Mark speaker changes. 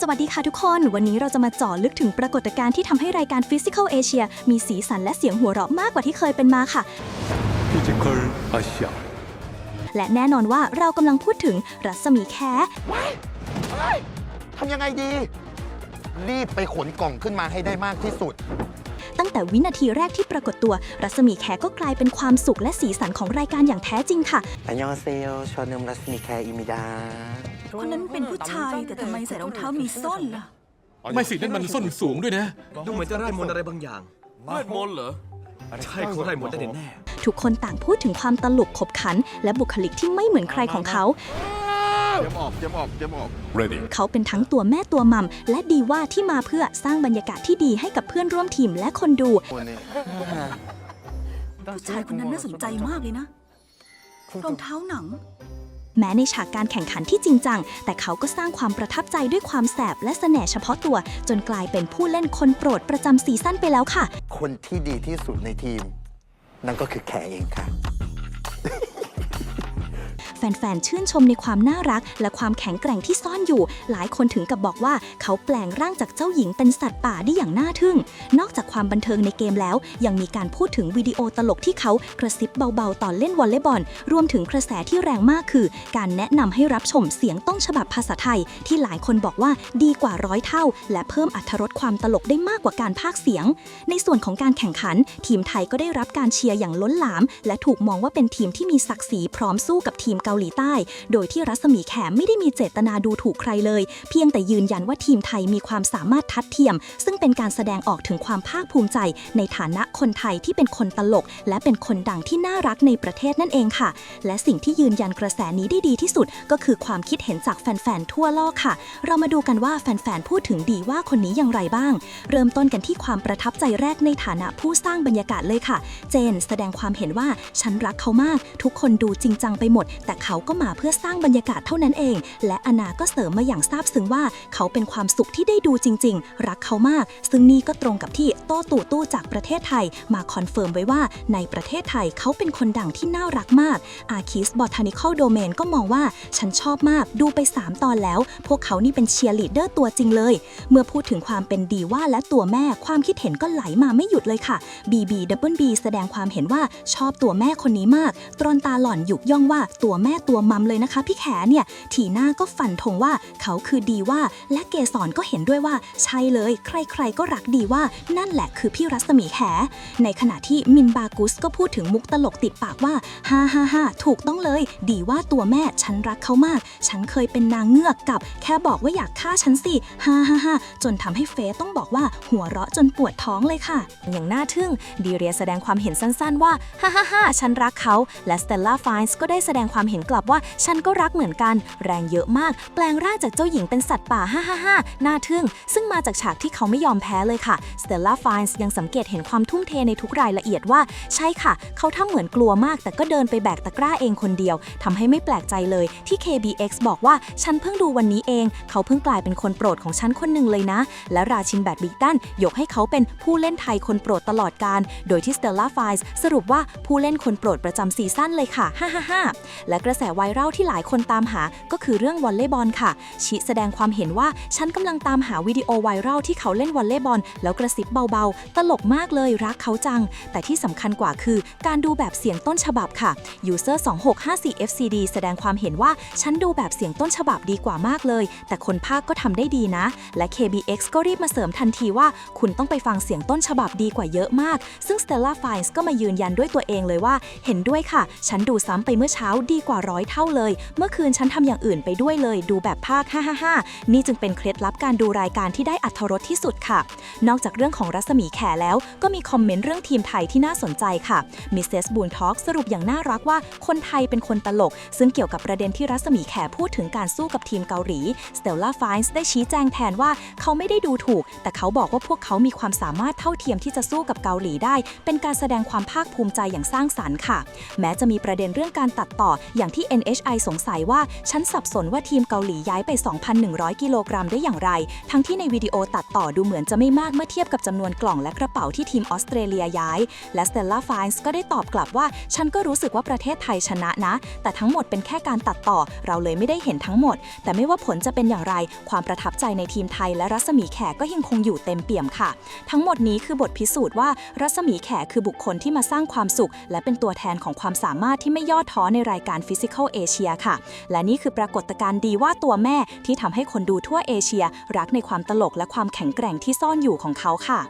Speaker 1: สวัสดีค่ะทุกคน วันนี้เราจะมาเจาะลึกถึงปรากฏการณ์ที่ทำให้รายการ Physical Asia มีสีสันและเสียงหัวเราะมากกว่าที่เคยเป็นมาค่ะ
Speaker 2: Physical Asia
Speaker 1: และแน่นอนว่าเรากำลังพูดถึงรัศมีแค
Speaker 3: ทำยังไงดี รีบไปขนกล่องขึ้นมาให้ได้มากที่สุด
Speaker 1: ตั้งแต่วินาทีแรกที่ปรากฏตัว รัศมีแคก็กลายเป็นความสุขและสีสันของรายการอย่างแท้จริงค่ะ
Speaker 3: อันยองเซลชวนมรัศมีแคอิมิดา
Speaker 4: คนนั้นเป็นผู้ชายแต่ทำไมใส่รองเท้ามีส้นล่ะ
Speaker 5: ไม่สินั่นมันส้นสูงด้วยนะ
Speaker 6: ดูเหมือนจะไร้มนต์อะไรบางอย่าง
Speaker 5: เวทมนต์เหรอ
Speaker 6: ใช่เขาไร้มนต์ได้แน่
Speaker 1: ทุกคนต่างพูดถึงความตลกขบขัน และบุคลิกที่ไม่เหมือนใครของเขา
Speaker 2: ready
Speaker 1: เขาเป็นทั้งตัวแม่ตัวมัม และดีว่าที่มาเพื่อสร้างบรรยากาศที่ดีให้กับเพื่อนร่วมทีมและคนดู
Speaker 4: ผู้ชายคนนั้นน่าสนใจมากเลยนะรองเท้าหนัง
Speaker 1: แม้ในฉากการแข่งขันที่จริงจัง แต่เขาก็สร้างความประทับใจด้วยความแสบและแสน่ห์เฉพาะตัว จนกลายเป็นผู้เล่นคนโปรดประจำซีซั่นไปแล้วค่ะ
Speaker 3: คนที่ดีที่สุดในทีม นั่นก็คือแขเองค่ะ
Speaker 1: ฟนๆ ชื่นชมในความน่ารัก และความแข็งแกร่งที่ซ่อนอยู่ หลายคนถึงกับบอกว่าเขาแปลงร่างจากเจ้าหญิงเป็นสัตว์ป่าได้อย่างน่าทึ่ง นอกจากความบันเทิงในเกมแล้ว ยังมีการพูดถึงวิดีโอตลกที่เขากระซิบเบาๆ ตอนเล่นวอลเลย์บอล รวมถึงกระแสที่แรงมากคือ การแนะนำให้รับชมเสียงต้นฉบับภาษาไทย ที่หลายคนบอกว่าดีกว่าร้อยเท่า และเพิ่มอรรถรสความตลกได้มากกว่าการพากย์เสียง ในส่วนของการแข่งขัน ทีมไทยก็ได้รับการเชียร์อย่างล้นหลาม และถูกมองว่าเป็นทีมที่มีศักดิ์ศรีพร้อมสู้กับทีมเกาหลีใต้ โดยที่รัศมีแขไม่ได้มีเจตนาดูถูกใครเลย เพียงแต่ยืนยันว่าทีมไทยมีความสามารถทัดเทียม ซึ่งเป็นการแสดงออกถึงความภาคภูมิใจ ในฐานะคนไทยที่เป็นคนตลก และเป็นคนดังที่น่ารักในประเทศนั่นเองค่ะ และสิ่งที่ยืนยันกระแสนี้ได้ดีที่สุด ก็คือความคิดเห็นจากแฟนๆทั่วโลกค่ะ เรามาดูกันว่าแฟนๆพูดถึงดีว่าคนนี้อย่างไรบ้าง เริ่มต้นกันที่ความประทับใจแรกในฐานะผู้สร้างบรรยากาศเลยค่ะ เจน แสดงความเห็นว่าฉันรักเขามาก ทุกคนดูจริงจังไปหมด แต่เขาก็มาเพื่อสร้างบรรยากาศเท่านั้นเอง และอนาก็เสริมมาอย่างซาบซึ้งว่า เขาเป็นความสุขที่ได้ดูจริง ๆ รักเขามาก ซึ่งนี่ก็ตรงกับที่โต้ตู่ตู้จากประเทศไทย มาคอนเฟิร์มไว้ว่า ในประเทศไทยเขาเป็นคนดังที่น่ารักมากอาคิสบอทานิคอลโดเมนก็มองว่าฉันชอบมากดูไป 3 ตอนแล้ว พวกเขานี่เป็นเชียร์ลีดเดอร์ตัวจริงเลย เมื่อพูดถึงความเป็นดีว่าและตัวแม่ความคิดเห็นก็ไหลมาไม่หยุดเลยค่ะ BBWB แสดงความเห็นว่าชอบตัวแม่คนนี้มาก ตรอนตาหล่อนหยุกย่องว่าตัวแม่แม่ตัวมัมเลยนะคะ พี่แขเนี่ยทีน่าก็ฝันธงว่าเขาคือดีว่า และเกสรก็เห็นด้วยว่า ใช่เลย ใครๆก็รักดีว่า นั่นแหละคือพี่รัศมีแข ในขณะที่มินบากุสก็พูดถึงมุกตลกติดปากว่าฮ่าฮ่าฮ่าถูกต้องเลย ดีว่าตัวแม่ฉันรักเขามาก ฉันเคยเป็นนางเงือกกับ แค่บอกว่าอยากฆ่าฉันสิฮ่าฮ่าฮ่าจนทำให้เฟยต้องบอกว่าหัวเราะจนปวดท้องเลยค่ะ อย่างน่าทึ่งดีเรียแสดงความเห็นสั้นๆว่าฮ่าฮ่าฮ่าฉันรักเขา และสเตลล่าไฟส์ก็ได้แสดงความเห็นกลับว่าฉันก็รักเหมือนกัน แรงเยอะมาก แปลงร่างจากเจ้าหญิงเป็นสัตว์ป่าฮ่าฮ่าฮ่าน่าทึ่ง ซึ่งมาจากฉากที่เขาไม่ยอมแพ้เลยค่ะสเตลล่าไฟส์ยังสังเกตเห็นความทุ่มเทในทุกรายละเอียดว่า ใช่ค่ะ เขาทำเหมือนกลัวมาก แต่ก็เดินไปแบกตะกร้าเองคนเดียวทำให้ไม่แปลกใจเลยที่ KBX บอกว่าฉันเพิ่งดูวันนี้เอง เขาเพิ่งกลายเป็นคนโปรดของฉันคนหนึ่งเลยนะ และราชินแบดบิงตันยกให้เขาเป็นผู้เล่นไทยคนโปรดตลอดการ โดยที่ Stella f i l e s สรุปว่าผู้เล่นคนโปรดประจำซีซั่นเลยค่ะ ฮ่าฮ่าฮ่าและกระแสไวรัลที่หลายคนตามหา ก็คือเรื่องวอลเลย์บอลค่ะ ชิแสดงความเห็นว่าฉันกำลังตามหาวิดีโอไวรัลที่เขาเล่นวอลเลย์บอลแล้วกระซิบเบาๆ ตลกมากเลยรักเขาจัง แต่ที่สำคัญกว่าคือ การดูแบบเสียงต้นฉบับค่ะ user 2654 fcd แสดงความเห็นว่าฉันดูแบบเสียงต้นฉบับดีกว่ามากเลย แต่คนภาคก็ทำได้ดีนะ และ KBX ก็รีบมาเสริมทันทีว่า คุณต้องไปฟังเสียงต้นฉบับดีกว่าเยอะมาก ซึ่ง Stella f i l e s ก็มายืนยันด้วยตัวเองเลยว่า เห็นด้วยค่ะ ฉันดูซ้ำไปเมื่อเช้าดีกว่าร้อยเท่าเลย เมื่อคืนฉันทำอย่างอื่นไปด้วยเลย ดูแบบภาค 555 นี่จึงเป็นเคล็ดลับการดูรายการที่ได้อัธรสที่สุดค่ะ นอกจากเรื่องของรัศมีแขแล้ว ก็มีคอมเมนต์เรื่องทีมไทยที่น่าสนใจค่ะมิสเซสบูนทอ k สรุปอย่างน่ารักว่าคนไทยเป็นคนตลก ซึ่งเกี่ยวกับประเด็นที่รัศมีแขพูดถึงการสู้กับทีมเกาหลีสเตลล่าไฟส์ได้ชี้แจงแทนว่าเขาไม่ได้ดูถูก แต่เขาบอกว่าพวกเขามีความสามารถเท่าเทียมที่จะสู้กับเกาหลีได้ เป็นการแสดงความภาคภูมิใจอย่างสร้างสรรค์ค่ะ แม้จะมีประเด็นเรื่องการตัดต่ออย่างอย่างที่ NHI สงสัยว่า ฉันสับสนว่าทีมเกาหลีย้ายไป 2,100 กิโลกรัมได้อย่างไร ทั้งที่ในวิดีโอตัดต่อดูเหมือนจะไม่มากเมื่อเทียบกับจำนวนกล่องและกระเป๋าที่ทีมออสเตรเลียย้าย และ Stella f i n e s ก็ได้ตอบกลับว่า ฉันก็รู้สึกว่าประเทศไทยชนะนะ แต่ทั้งหมดเป็นแค่การตัดต่อ เราเลยไม่ได้เห็นทั้งหมด แต่ไม่ว่าผลจะเป็นอย่างไร ความประทับใจในทีมไทย และรัศมีแขกก็ยังคงอยู่เต็มเปี่ยมค่ะ ทั้งหมดนี้คือบทพิสูจน์ว่ารัศมีแขกคือบุคคลที่มาสร้างความสุข และเป็นตัวแทนของความสามารถที่ไม่ย่อท้อในรายการ Physical Asia ค่ะ และนี่คือปรากฏการณ์ดีว่าตัวแม่ที่ทำให้คนดูทั่วเอเชีย รักในความตลกและความแข็งแกร่งที่ซ่อนอยู่ของเขาค่ะ